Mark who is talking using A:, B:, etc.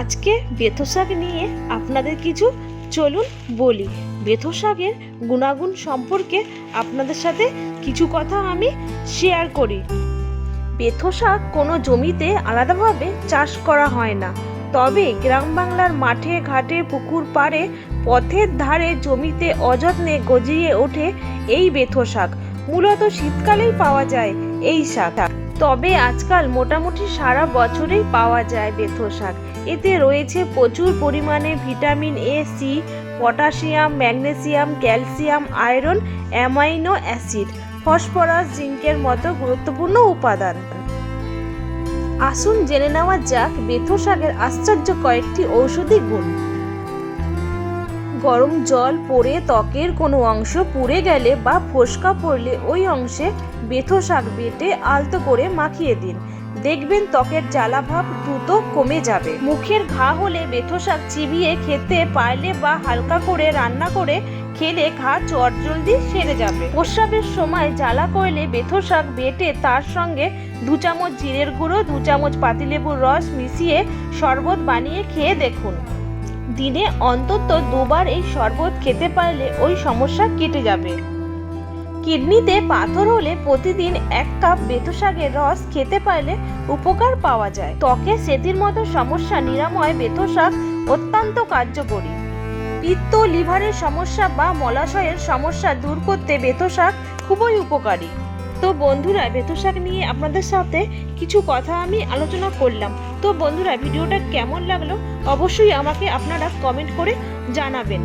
A: আজকে বেথো শাক নিয়ে আপনাদের কিছু চলুন বলি। বেথো শাকের গুণাগুণ সম্পর্কে আপনাদের সাথে কিছু কথা আমি শেয়ার করি। বেথো শাক কোনো জমিতে আলাদাভাবে চাষ করা হয় না। তবে গ্রাম বাংলার মাঠে, ঘাটে, পুকুর পাড়ে পথের ধারে জমিতে অযত্নে গজিয়ে ওঠে এই বেথো শাক মূলত শীতকালেই পাওয়া যায় এই শাক। তবে আজকাল মোটামুটি সারা বছরেই পাওয়া যায় বেথো শাক এতে রয়েছে প্রচুর পরিমাণে vitamin A, C, potassium, magnesium, calcium, iron, amino acid, phosphorus, জিঙ্কের মতো গুরুত্বপূর্ণ উপাদান। আসুন জেনে নেওয়া যাক বেথো শাকের আশ্চর্য কয়েকটি ঔষধি গুণ। গরম জল পরে ত্বকের কোনো অংশ পুড়ে গেলে বা ফোসকা পড়লে ওই অংশে বেথো শাক বেটে আলতো করে মাখিয়ে দিন। দেখবেন ত্বকের জ্বালাভাব দ্রুত কমে যাবে। মুখের ঘা হলে বেথো শাক চিবিয়ে খেতে পারলে বা হালকা করে রান্না করে খেলে ঘা চটজলদি সেরে যাবে। প্রস্রাবের সময় জ্বালা করলে বেথো শাক বেটে তার সঙ্গে দু চামচ জিরের গুঁড়ো, দু চামচ পাতিলেবুর রস মিশিয়ে শরবত বানিয়ে খেয়ে দেখুন। দিনে অন্তত দুবার এই শরবত খেতে পারলে ওই সমস্যা কেটে যাবে। কিডনিতে পাথর হলে প্রতিদিন এক কাপ বেথো শাকের রস খেতে পারলে উপকার পাওয়া যায়। ত্বকে সেতির মতো সমস্যা নিরাময় বেথো শাক অত্যন্ত কার্যকরী। পিত্ত, লিভারের সমস্যা বা মলাশয়ের সমস্যা দূর করতে বেথো শাক খুবই উপকারী। তো বন্ধুরা বেথো শাক নিয়ে আপনাদের সাথে কিছু কথা আমি আলোচনা করলাম। তো বন্ধুরা, ভিডিওটা কেমন লাগল অবশ্যই আমাকে আপনারা কমেন্ট করে জানাবেন।